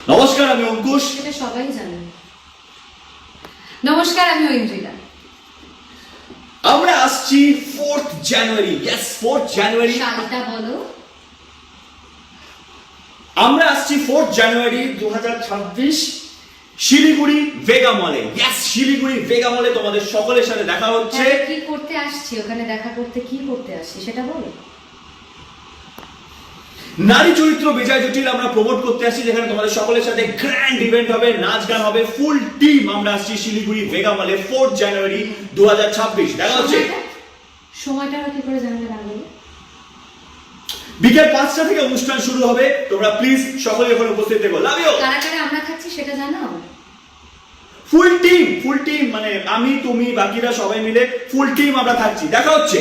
নমস্কার আমি অঙ্কুশ। সেটা সবাই জানে। নমস্কার আমি ঐন্দ্রিতা আমরা আসছি fourth January yes fourth January সালটা বলো। আমরা আসছি ফোর্থ জানুয়ারি দু হাজার ছাব্বিশ শিলিগুড়ি ভেগা মলে ইয়েস শিলিগুড়ি ভেগা মলে তোমাদের সকলের সাথে দেখা হচ্ছে। হ্যাঁ, কি করতে আসছি? ওখানে দেখা করতে কি করতে আসছি? সেটা বলো। নারী চরিত্র বিজয় জটিল আমরা প্রমোট করতে আসছি যেখানে তোমাদের সকলের সাথে গ্র্যান্ড ইভেন্ট হবে নাচ গান হবে ফুল টিম আমরা আসছি শিলিগুড়ি ভেগা মলে ফোর্থ জানুয়ারি দু দেখা হচ্ছে। সময়টা কি করে বিকেল পাঁচটা থেকে অনুষ্ঠান শুরু হবে। তোমরা প্লিজ সকলে ওখানে উপস্থিত থেকো। লাভ ইউ কারা কারা আমরা খাচ্ছি সেটা জানাও ফুল টিম ফুল টিম মানে আমি তুমি বাকিরা সবাই মিলে ফুল টিম আমরা থাকছি দেখা হচ্ছে।